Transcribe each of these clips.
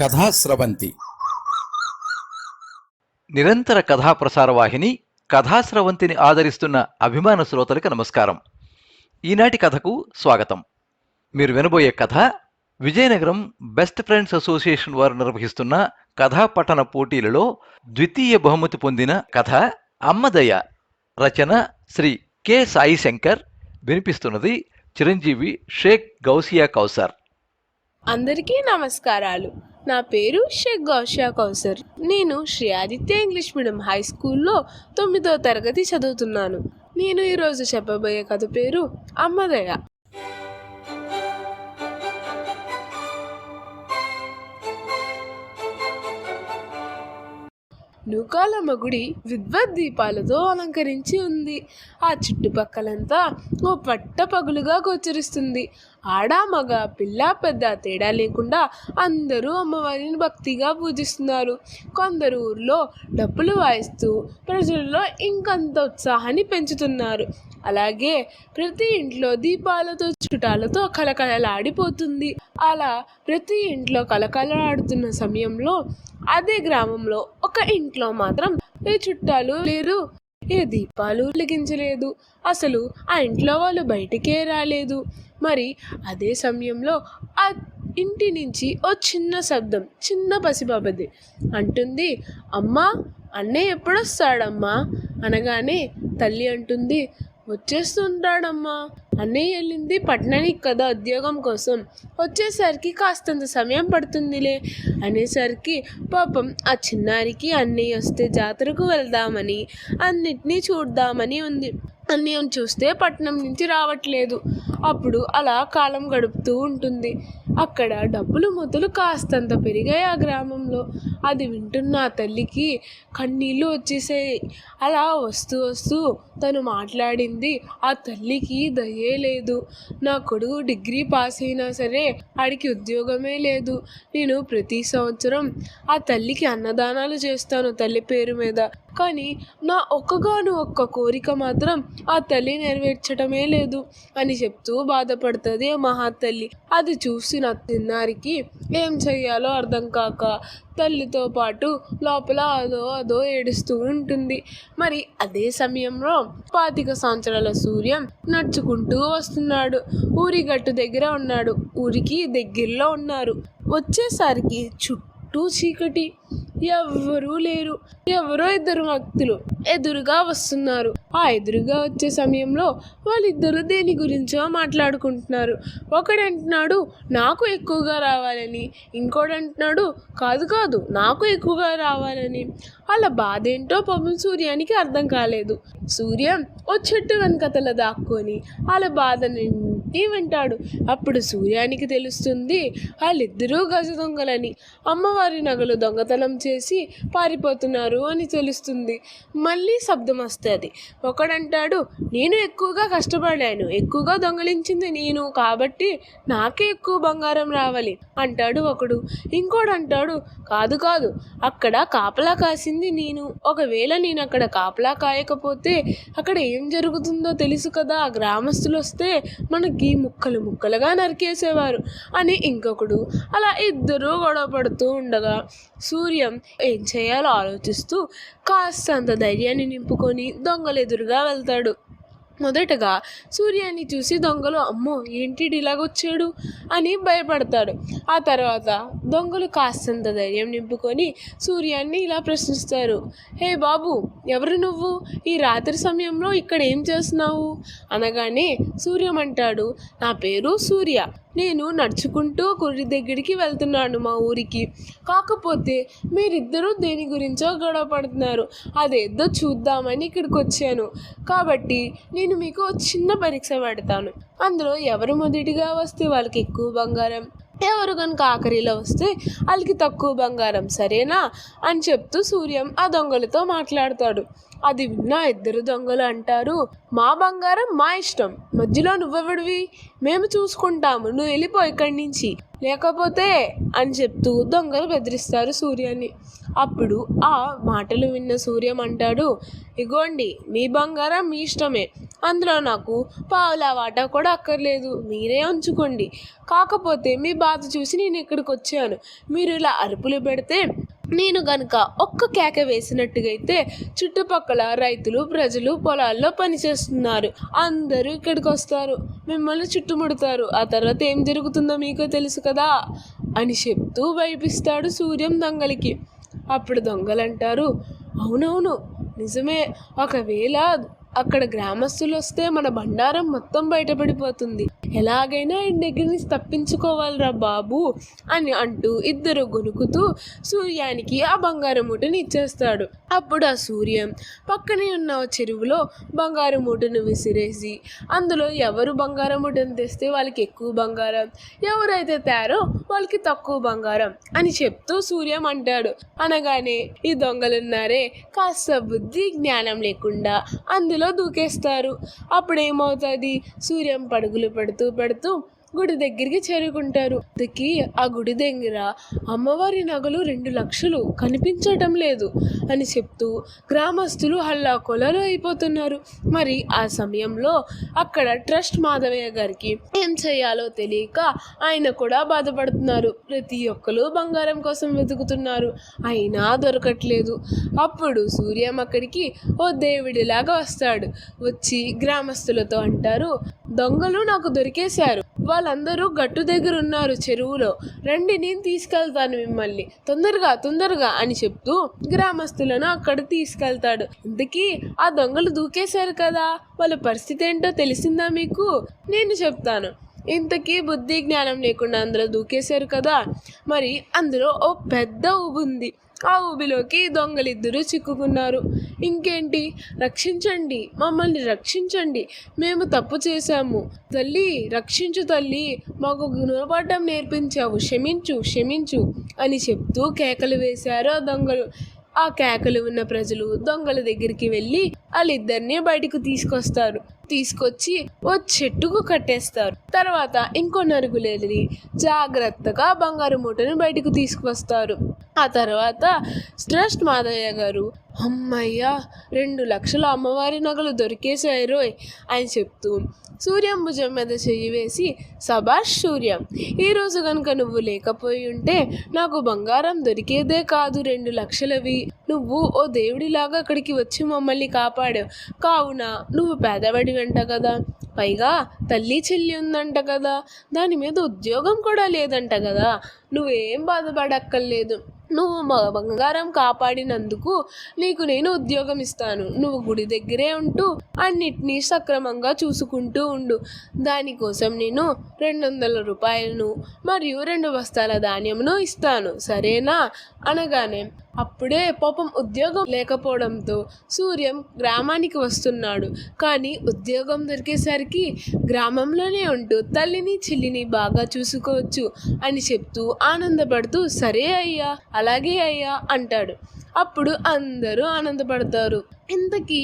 కథాస్రవంతి నిరంతర కథా ప్రసార వాహిని కథాస్రవంతిని ఆదరిస్తున్న అభిమాన శ్రోతలకు నమస్కారం. ఈనాటి కథకు స్వాగతం. మీరు వినబోయే కథ విజయనగరం బెస్ట్ ఫ్రెండ్స్ అసోసియేషన్ వారు నిర్వహిస్తున్న కథా పఠన పోటీలలో ద్వితీయ బహుమతి పొందిన కథ అమ్మదయ రచన శ్రీ కె. సాయి శంకర్ వినిపిస్తున్నది చిరంజీవి షేక్ గౌసియా కౌసర్. అందరికీ నమస్కారాలు. నా పేరు షేక్ గౌషియా కౌసర్. నేను Shri Aditya English medium high స్కూల్లో తొమ్మిదో తరగతి చదువుతున్నాను. నేను ఈరోజు చెప్పబోయే కథ పేరు అమ్మదయ నూకాలమ్మ గుడి విద్వద్దీపాలతో అలంకరించి ఉంది. ఆ చుట్టుపక్కలంతా ఓ పట్ట పగులుగా గోచరిస్తుంది. ఆడ మగ పిల్ల పెద్ద తేడా లేకుండా అందరూ అమ్మవారిని భక్తిగా పూజిస్తున్నారు. కొందరు ఊర్లో డప్పులు వాయిస్తూ ప్రజల్లో ఇంకంత ఉత్సాహాన్ని పెంచుతున్నారు. అలాగే ప్రతి ఇంట్లో దీపాలతో చుటాలతో కలకలలాడిపోతుంది. అలా ప్రతి ఇంట్లో కలకలలాడుతున్న సమయంలో అదే గ్రామంలో ఒక ఇంట్లో మాత్రం ఏ చుట్టాలు లేరు ఏ దీపాలు వెలిగించలేదు. అసలు ఆ ఇంట్లో వాళ్ళు బయటికే రాలేదు. మరి అదే సమయంలో ఆ ఇంటి నుంచి ఓ చిన్న శబ్దం చిన్న పసిబాబది అంటుంది. అమ్మా అన్నయ్య ఎప్పుడొస్తాడమ్మా? అనగానే తల్లి అంటుంది. వచ్చేస్తుంటాడమ్మా. అన్నయ్య వెళ్ళింది పట్టణానికి కదా ఉద్యోగం కోసం. వచ్చేసరికి కాస్తంత సమయం పడుతుందిలే. అనేసరికి పాపం ఆ చిన్నారికి అన్నయ్య వస్తే జాతరకు వెళ్దామని అన్నిటినీ చూద్దామని ఉంది. అన్నయ్యం చూస్తే పట్నం నుంచి రావట్లేదు. అప్పుడు అలా కాలం గడుపుతూ ఉంటుంది. అక్కడ డబ్బులు మొదలు కాస్తంత పెరిగాయి ఆ గ్రామంలో. అది వింటున్న ఆ తల్లికి కన్నీళ్ళు వచ్చేసాయి. అలా వస్తూ వస్తూ తను మాట్లాడింది ఆ తల్లికి దయే లేదు. నా కొడుకు డిగ్రీ పాస్ అయినా సరే ఆడికి ఉద్యోగమే లేదు. నేను ప్రతి సంవత్సరం ఆ తల్లికి అన్నదానాలు చేస్తాను తల్లి పేరు మీద. కానీ నా ఒక్కగాను ఒక్క కోరిక మాత్రం ఆ తల్లి నెరవేర్చడమే లేదు అని చెప్తూ బాధపడుతుంది ఆ మహాతల్లి. అది చూసి నా తిన్నారికి ఏం చెయ్యాలో అర్థం కాక తల్లితో పాటు లోపల అదో అదో ఏడుస్తూ ఉంటుంది. మరి అదే సమయంలో పాతిక సంవత్సరాల సూర్యం నడుచుకుంటూ వస్తున్నాడు. ఊరి గట్టు దగ్గర ఉన్నాడు. ఊరికి దగ్గరలో ఉన్నారు. వచ్చేసరికి చుట్టూ చీకటి. ఎవ్వరూ లేరు. ఎవరో ఇద్దరు వ్యక్తులు ఎదురుగా వస్తున్నారు. ఆ ఎదురుగా వచ్చే సమయంలో వాళ్ళిద్దరూ దేని గురించో మాట్లాడుకుంటున్నారు. ఒకడంటున్నాడు నాకు ఎక్కువగా రావాలని. ఇంకోడంటున్నాడు కాదు కాదు నాకు ఎక్కువగా రావాలని. వాళ్ళ బాధ ఏంటో పాపం సూర్యానికి అర్థం కాలేదు. సూర్యం ఓ చెట్టు వెనకతల దాక్కొని వాళ్ళ బాధని వింటాడు. అప్పుడు సూర్యానికి తెలుస్తుంది వాళ్ళిద్దరూ గజ దొంగలని అమ్మవారి నగలు దొంగతనం చేసి పారిపోతున్నారు అని తెలుస్తుంది. మళ్ళీ శబ్దం వస్తుంది. ఒకడంటాడు నేను ఎక్కువగా కష్టపడాను ఎక్కువగా దొంగలించింది నేను. కాబట్టి నాకే ఎక్కువ బంగారం రావాలి అంటాడు ఒకడు. ఇంకోడు అంటాడు కాదు కాదు. అక్కడ కాపలా కాసింది నేను. ఒకవేళ నేను అక్కడ కాపలా కాయకపోతే అక్కడ ఏం జరుగుతుందో తెలుసు కదా. గ్రామస్తులు వస్తే మనకి ముక్కలు ముక్కలుగా నరికేసేవారు అని ఇంకొకడు అలా ఇద్దరూ గొడవ పడుతూ ఉండగా సూర్యం ఏం చేయాలో ఆలోచిస్తూ కాస్తంత ధైర్యాన్ని నింపుకొని దొంగలు ఎదురుగా వెళ్తాడు. మొదటగా సూర్యాన్ని చూసి దొంగలు అమ్మో ఏంటిడు ఇలాగొచ్చాడు అని భయపడతాడు. ఆ తర్వాత దొంగలు కాస్తంత ధైర్యం నింపుకొని సూర్యాన్ని ఇలా ప్రశ్నిస్తారు. హే బాబు ఎవరు నువ్వు? ఈ రాత్రి సమయంలో ఇక్కడ ఏం చేస్తున్నావు? అనగానే సూర్యం అంటాడు నా పేరు సూర్య. నేను నడుచుకుంటూ గుడి దగ్గరికి వెళ్తున్నాను మా ఊరికి. కాకపోతే మీరిద్దరూ దేని గురించో గొడవ పడుతున్నారు అదేదో చూద్దామని ఇక్కడికి వచ్చాను కాబట్టి నేను మీకు చిన్న పరీక్ష పెడతాను. అందులో ఎవరు మొదటిగా వస్తే వాళ్ళకి ఎక్కువ బంగారం? ఎవరు కనుక ఆఖరిలో వస్తే వాళ్ళకి తక్కువ బంగారం సరేనా? అని చెప్తూ సూర్యం ఆ దొంగలతో మాట్లాడతాడు. అది విన్న ఇద్దరు దొంగలు అంటారు మా బంగారం మా ఇష్టం. మధ్యలో నువ్వెవడివి? మేము చూసుకుంటాము. నువ్వు వెళ్ళిపో ఇక్కడి నుంచి. లేకపోతే అని చెప్తూ దొంగలు బెదిరిస్తారు సూర్యాన్ని. అప్పుడు ఆ మాటలు విన్న సూర్యం అంటాడు ఇగోండి మీ బంగారం మీ ఇష్టమే. అందులో నాకు పావులా వాటా కూడా అక్కర్లేదు. మీరే ఉంచుకోండి. కాకపోతే మీ బాధ చూసి నేను ఇక్కడికి వచ్చాను. మీరు ఇలా అరుపులు పెడితే నేను గనుక ఒక్క కేక వేసినట్టుగైతే చుట్టుపక్కల రైతులు ప్రజలు పొలాల్లో పనిచేస్తున్నారు. అందరూ ఇక్కడికి వస్తారు మిమ్మల్ని చుట్టుముడతారు. ఆ తర్వాత ఏం జరుగుతుందో మీకు తెలుసు కదా అని చెప్తూ వైపిస్తాడు సూర్యం దొంగలికి. అప్పుడు దొంగలంటారు అవునవును నిజమే. ఒకవేళ అక్కడ గ్రామస్తులు వస్తే మన బండారం మొత్తం బయటపడిపోతుంది. ఎలాగైనా ఆయన దగ్గర నుంచి తప్పించుకోవాలిరా బాబు అని అంటూ ఇద్దరు గొనుకుతూ సూర్యానికి ఆ బంగారం మూటని ఇచ్చేస్తాడు. అప్పుడు ఆ సూర్యం పక్కనే ఉన్న చెరువులో బంగారం మూటను విసిరేసి అందులో ఎవరు బంగారం మూటను తెస్తే వాళ్ళకి ఎక్కువ బంగారం ఎవరైతే తేరో వాళ్ళకి తక్కువ బంగారం అని చెప్తూ సూర్యం అంటాడు. అనగానే ఈ దొంగలున్నారే కాస్త బుద్ధి జ్ఞానం లేకుండా అందులో దూకేస్తారు. అప్పుడేమవుతుంది? సూర్యం పడుగులు పెడుతూ పెడుతూ గుడి దగ్గరికి చేరుకుంటారు. దిక్కి ఆ గుడి దగ్గర అమ్మవారి నగలు రెండు లక్షలు కనిపించటం లేదు అని చెప్తూ గ్రామస్తులు హల్లా కొలలు అయిపోతున్నారు. మరి ఆ సమయంలో అక్కడ ట్రస్ట్ మాధవయ్య గారికి ఏం చేయాలో తెలియక ఆయన కూడా బాధపడుతున్నారు. ప్రతి ఒక్కరు బంగారం కోసం వెతుకుతున్నారు. అయినా దొరకట్లేదు. అప్పుడు సూర్యం అక్కడికి ఓ దేవుడిలాగా వస్తాడు. వచ్చి గ్రామస్తులతో అంటారు దొంగలు నాకు దొరికేశారు. వాళ్ళందరూ గట్టు దగ్గర ఉన్నారు చెరువులో. రండి నేను తీసుకెళ్తాను మిమ్మల్ని. తొందరగా తొందరగా అని చెప్తూ గ్రామస్తులను అక్కడ తీసుకెళ్తాడు. ఇంతకీ ఆ దొంగలు దూకేశారు కదా? వాళ్ళ పరిస్థితి ఏంటో తెలిసిందా మీకు? నేను చెప్తాను. ఇంతకీ బుద్ధి జ్ఞానం లేకుండా అందులో దూకేశారు కదా. మరి అందులో ఓ పెద్ద ఊబు ఉంది. ఆ ఊబిలోకి దొంగలిద్దరూ చిక్కుకున్నారు. ఇంకేంటి? రక్షించండి. మమ్మల్ని రక్షించండి. మేము తప్పు చేశాము. తల్లి రక్షించు తల్లి. మాకు గుణపాఠం నేర్పించావు. క్షమించు క్షమించు అని చెప్తూ కేకలు వేశారు ఆ దొంగలు. ఆ కేకలు ఉన్న ప్రజలు దొంగల దగ్గరికి వెళ్ళి వాళ్ళిద్దరిని బయటకు తీసుకొస్తారు. తీసుకొచ్చి ఓ చెట్టుకు కట్టేస్తారు. తర్వాత ఇంకో నరుగులేది జాగ్రత్తగా బంగారు మూటను బయటకు తీసుకువస్తారు. ఆ తర్వాత శ్రేష్ఠ మాదయ్య గారు అమ్మయ్యా రెండు లక్షల అమ్మవారి నగలు దొరికేశారోయ్ అని చెప్తూ సూర్యం భుజం మీద చెయ్యి వేసి సభాష్ సూర్యం ఈరోజు కనుక నువ్వు లేకపోయి ఉంటే నాకు బంగారం దొరికేదే కాదు రెండు లక్షలవి. నువ్వు ఓ దేవుడిలాగా అక్కడికి వచ్చి మమ్మల్ని కాపాడావు. కావున నువ్వు పేదవాడి అంట కదా. పైగా తల్లి చెల్లి ఉందంట కదా. దాని మీద ఉద్యోగం కూడా లేదంట కదా. నువ్వేం బాధపడక్కర్లేదు. నువ్వు బంగారం కాపాడినందుకు నీకు నేను ఉద్యోగం ఇస్తాను. నువ్వు గుడి దగ్గరే ఉంటూ అన్నిటినీ సక్రమంగా చూసుకుంటూ ఉండు. దానికోసం నేను రెండు వందల రూపాయలను మరియు రెండు బస్తాల ధాన్యమును ఇస్తాను. సరేనా? అనగానే అప్పుడే పాపం ఉద్యోగం లేకపోవడంతో సూర్యం గ్రామానికి వస్తున్నాడు. కానీ ఉద్యోగం దొరికేసరికి గ్రామంలోనే ఉంటూ తల్లిని చెల్లిని బాగా చూసుకోవచ్చు అని చెప్తూ ఆనందపడుతూ సరే అయ్యా అలాగే అయ్యా అంటాడు. అప్పుడు అందరూ ఆనందపడతారు. ఇంతకీ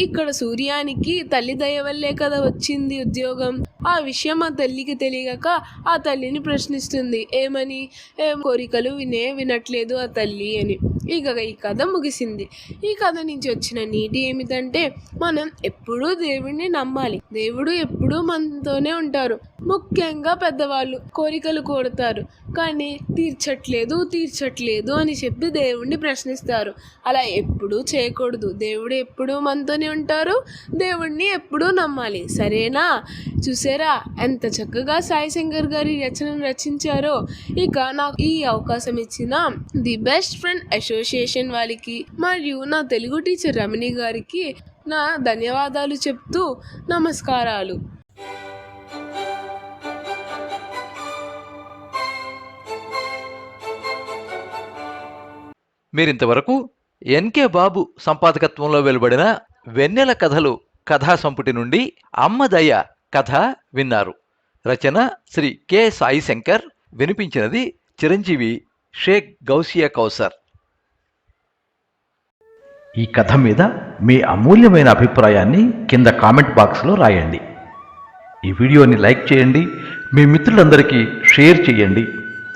ఇక్కడ సూర్యానికి తల్లి దయ వల్లే కదా వచ్చింది ఉద్యోగం. ఆ విషయం ఆ తల్లికి తెలియక ఆ తల్లిని ప్రశ్నిస్తుంది. ఏమని? ఏం కోరికలు వినే వినట్లేదు ఆ తల్లి అని. ఇక ఈ కథ ముగిసింది. ఈ కథ నుంచి వచ్చిన నీటి ఏమిటంటే మనం ఎప్పుడూ దేవుడిని నమ్మాలి. దేవుడు ఎప్పుడూ మనతోనే ఉంటారు. ముఖ్యంగా పెద్దవాళ్ళు కోరికలు కోరుతారు. కానీ తీర్చట్లేదు తీర్చట్లేదు అని చెప్పి దేవుణ్ణి ప్రశ్నిస్తారు. అలా ఎప్పుడూ చేయకూడదు. దేవుడు ఎప్పుడూ మనతోనే ఉంటారు. దేవుణ్ణి ఎప్పుడూ నమ్మాలి. సరేనా? చూసారా? ఎంత చక్కగా సాయి శంకర్ గారి రచనను రచించారో. ఇక నాకు ఈ అవకాశం ఇచ్చిన ది బెస్ట్ ఫ్రెండ్ అసోసియేషన్ వాళ్ళకి మరియు నా తెలుగు టీచర్ రమణి గారికి నా ధన్యవాదాలు చెప్తూ నమస్కారాలు. మీరింతవరకు ఎన్కే బాబు సంపాదకత్వంలో వెలువడిన వెన్నెల కథలు కథా సంపుటి నుండి అమ్మదయ్య కథ విన్నారు. రచన శ్రీ కె సాయి శంకర్ వినిపించినది చిరంజీవి షేక్ గౌసియా కౌసర్. ఈ కథ మీద మీ అమూల్యమైన అభిప్రాయాన్ని కింద కామెంట్ బాక్స్లో రాయండి. ఈ వీడియోని లైక్ చేయండి మీ మిత్రులందరికీ షేర్ చేయండి.